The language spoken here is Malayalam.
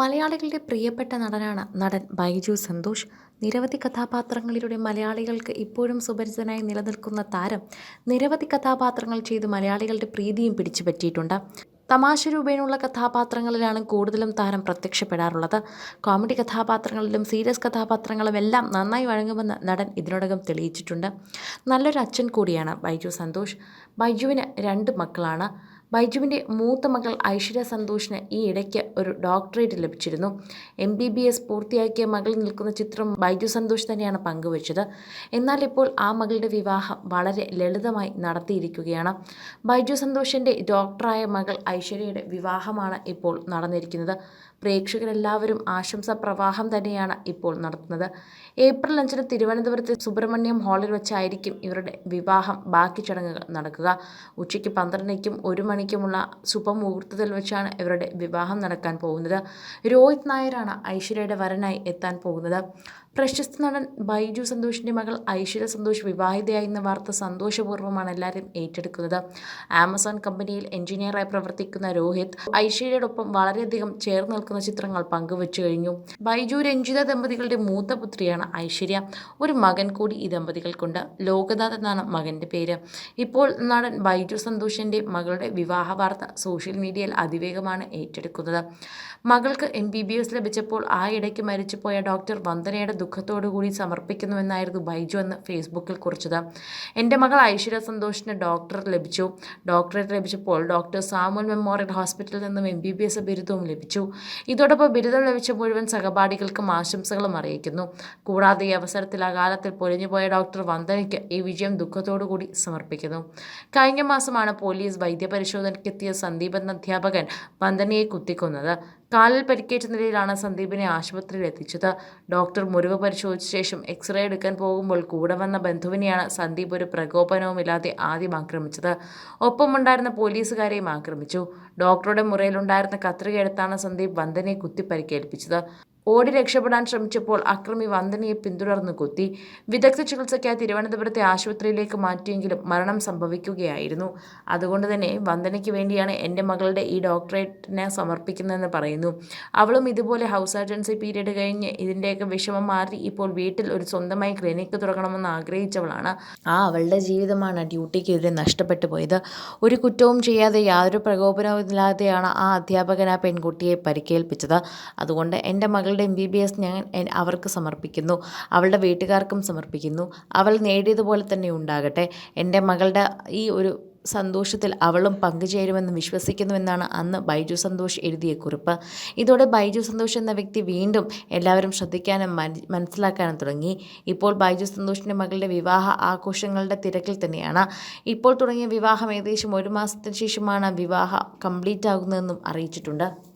മലയാളികളുടെ പ്രിയപ്പെട്ട നടനാണ് നടൻ ബൈജു സന്തോഷ്. നിരവധി കഥാപാത്രങ്ങളിലൂടെ മലയാളികൾക്ക് ഇപ്പോഴും സുപരിചിതനായി നിലനിൽക്കുന്ന താരം നിരവധി കഥാപാത്രങ്ങൾ ചെയ്ത് മലയാളികളുടെ പ്രീതിയും പിടിച്ചുപറ്റിയിട്ടുണ്ട് തമാശ രൂപേണുള്ള കഥാപാത്രങ്ങളിലാണ് കൂടുതലും താരം പ്രത്യക്ഷപ്പെടാറുള്ളത്. കോമഡി കഥാപാത്രങ്ങളിലും സീരിയസ് കഥാപാത്രങ്ങളും എല്ലാം നന്നായി വഴങ്ങുമെന്ന് നടൻ ഇതിനോടകം തെളിയിച്ചിട്ടുണ്ട്. നല്ലൊരു അച്ഛൻ കൂടിയാണ് ബൈജു സന്തോഷ്. ബൈജുവിന് രണ്ട് മക്കളാണ്. ബൈജുവിന്റെ മൂത്ത മകൾ ഐശ്വര്യ സന്തോഷിന് ഈ ഇടയ്ക്ക് ഒരു ഡോക്ടറേറ്റ് ലഭിച്ചിരുന്നു. എം ബി ബി എസ് പൂർത്തിയാക്കിയ മകൾ നിൽക്കുന്ന ചിത്രം ബൈജു സന്തോഷ് തന്നെയാണ് പങ്കുവച്ചത്. എന്നാൽ ഇപ്പോൾ ആ മകളുടെ വിവാഹം വളരെ ലളിതമായി നടത്തിയിരിക്കുകയാണ്. ബൈജു സന്തോഷിന്റെ ഡോക്ടറായ മകൾ ഐശ്വര്യയുടെ വിവാഹമാണ് ഇപ്പോൾ നടന്നിരിക്കുന്നത്. പ്രേക്ഷകരെല്ലാവരും ആശംസ പ്രവാഹം തന്നെയാണ് ഇപ്പോൾ നടത്തുന്നത്. ഏപ്രിൽ അഞ്ചിന് തിരുവനന്തപുരത്തെ സുബ്രഹ്മണ്യം ഹാളിൽ വെച്ചായിരിക്കും ഇവരുടെ വിവാഹം. ബാക്കി ചടങ്ങുകൾ നടക്കുക. ഉച്ചയ്ക്ക് പന്ത്രണ്ടിനും ഒരു മണിക്കുമുള്ള ശുഭമുഹൂർത്തത്തിൽ വെച്ചാണ് ഇവരുടെ വിവാഹം നടക്കാൻ പോകുന്നത്. രോഹിത് നായരാണ് ഐശ്വര്യയുടെ വരനായി എത്താൻ പോകുന്നത്. പ്രശസ്ത നടൻ ബൈജു സന്തോഷിന്റെ മകൾ ഐശ്വര്യ സന്തോഷ് വിവാഹിതയായി എന്ന വാർത്ത സന്തോഷപൂർവമാണ് എല്ലാവരും ഏറ്റെടുക്കുന്നത്. ആമസോൺ കമ്പനിയിൽ എഞ്ചിനീയറായി പ്രവർത്തിക്കുന്ന രോഹിത് ഐശ്വര്യയോടൊപ്പം വളരെയധികം ചേർന്ന് നിൽക്കുന്ന ചിത്രങ്ങൾ പങ്കുവച്ചു കഴിഞ്ഞു. ബൈജു രഞ്ജിത ദമ്പതികളുടെ മൂത്ത പുത്രിയാണ് ഐശ്വര്യ. ഒരു മകൻ കൂടി ഈ ദമ്പതികൾക്കുണ്ട്. ലോകനാഥ് എന്നാണ് മകന്റെ പേര്. ഇപ്പോൾ നടൻ ബൈജു സന്തോഷിന്റെ മകളുടെ വിവാഹ വാർത്ത സോഷ്യൽ മീഡിയയിൽ അതിവേഗമാണ് ഏറ്റെടുക്കുന്നത്. മകൾക്ക് എം ബി ബി എസ് ലഭിച്ചപ്പോൾ ആ ഇടയ്ക്ക് മരിച്ചുപോയ ഡോക്ടർ വന്ദനയുടെ ദുഃഖത്തോടുകൂടി സമർപ്പിക്കുന്നുവെന്നായിരുന്നു ബൈജു എന്ന് ഫേസ്ബുക്കിൽ കുറിച്ചത്. എന്റെ മകൾ ഐശ്വര്യ സന്തോഷിന് ഡോക്ടർ ലഭിച്ചു. ഡോക്ടറേറ്റ് ലഭിച്ചപ്പോൾ ഡോക്ടർ സാമുൽ മെമ്മോറിയൽ ഹോസ്പിറ്റലിൽ നിന്നും എം ബി ബി എസ് ബിരുദവും ലഭിച്ചു. ഇതോടൊപ്പം ബിരുദം ലഭിച്ച മുഴുവൻ സഹപാഠികൾക്കും ആശംസകളും അറിയിക്കുന്നു. കൂടാതെ ഈ അവസരത്തിൽ അകാലത്തിൽ പൊലിഞ്ഞുപോയ ഡോക്ടർ വന്ദനയ്ക്ക് ഈ വിജയം ദുഃഖത്തോടു കൂടി സമർപ്പിക്കുന്നു. കഴിഞ്ഞ മാസമാണ് പോലീസ് വൈദ്യപരിശോധനയ്ക്കെത്തിയ സന്ദീപ് എന്ന അധ്യാപകൻ വന്ദനയെ കുത്തിക്കൊന്നത്. കാലിൽ പരിക്കേറ്റ നിലയിലാണ് സന്ദീപിനെ ആശുപത്രിയിൽ എത്തിച്ചത്. ഡോക്ടർ മുറിവ് പരിശോധിച്ച ശേഷം എക്സ്റേ എടുക്കാൻ പോകുമ്പോൾ കൂടെ വന്ന ബന്ധുവിനെയാണ് സന്ദീപ് ഒരു പ്രകോപനവുമില്ലാതെ ആദ്യം ആക്രമിച്ചത്. ഒപ്പമുണ്ടായിരുന്ന പോലീസുകാരെയും ആക്രമിച്ചു. ഡോക്ടറുടെ മുറിയിലുണ്ടായിരുന്ന കത്രികയെടുത്താണ് സന്ദീപ് വന്ദനയെ കുത്തി പരിക്കേൽപ്പിച്ചത് ഓടി രക്ഷപ്പെടാൻ ശ്രമിച്ചപ്പോൾ അക്രമി വന്ദനയെ പിന്തുടർന്ന് കുത്തി. വിദഗ്ധ ചികിത്സയ്ക്കായി തിരുവനന്തപുരത്തെ ആശുപത്രിയിലേക്ക് മാറ്റിയെങ്കിലും മരണം സംഭവിക്കുകയായിരുന്നു. അതുകൊണ്ട് തന്നെ വന്ദനയ്ക്ക് വേണ്ടിയാണ് എന്റെ മകളുടെ ഈ ഡോക്ടറേറ്റിനെ സമർപ്പിക്കുന്നതെന്ന് പറയുന്നു. അവളും ഇതുപോലെ ഹൗസ് സർജൻസി പീരീഡ് കഴിഞ്ഞ് ഇതിന്റെയൊക്കെ വിഷമം മാറി ഇപ്പോൾ വീട്ടിൽ ഒരു സ്വന്തമായി ക്ലിനിക്ക് തുടങ്ങണമെന്ന് ആഗ്രഹിച്ചവളാണ്. ആ അവളുടെ ജീവിതമാണ് ഡ്യൂട്ടിക്കെതിരെ നഷ്ടപ്പെട്ടു പോയത്. ഒരു കുറ്റവും ചെയ്യാതെ യാതൊരു പ്രകോപനവും ഇല്ലാതെയാണ് ആ അധ്യാപകൻ ആ പെൺകുട്ടിയെ പരിക്കേൽപ്പിച്ചത്. അതുകൊണ്ട് എന്റെ മകളുടെ എം ബി ബി എസ് ഞാൻ അവർക്ക് സമർപ്പിക്കുന്നു. അവളുടെ വീട്ടുകാർക്കും സമർപ്പിക്കുന്നു. അവൾ നേടിയതുപോലെ തന്നെ ഉണ്ടാകട്ടെ. എന്റെ മകളുടെ ഈ ഒരു സന്തോഷത്തിൽ അവളും പങ്കുചേരുമെന്ന് വിശ്വസിക്കുന്നുവെന്നാണ് അന്ന് ബൈജു സന്തോഷ് എഴുതിയ കുറിപ്പ്. ഇതോടെ ബൈജു സന്തോഷ് എന്ന വ്യക്തി വീണ്ടും എല്ലാവരും ശ്രദ്ധിക്കാനും മന- മനസ്സിലാക്കാനും തുടങ്ങി. ഇപ്പോൾ ബൈജു സന്തോഷിന്റെ മകളുടെ വിവാഹ ആഘോഷങ്ങളുടെ തിരക്കിൽ തന്നെയാണ്. ഇപ്പോൾ തുടങ്ങിയ വിവാഹം ഏകദേശം ഒരു മാസത്തിന് ശേഷമാണ് വിവാഹം കംപ്ലീറ്റ് ആകുന്നതെന്നും അറിയിച്ചിട്ടുണ്ട്.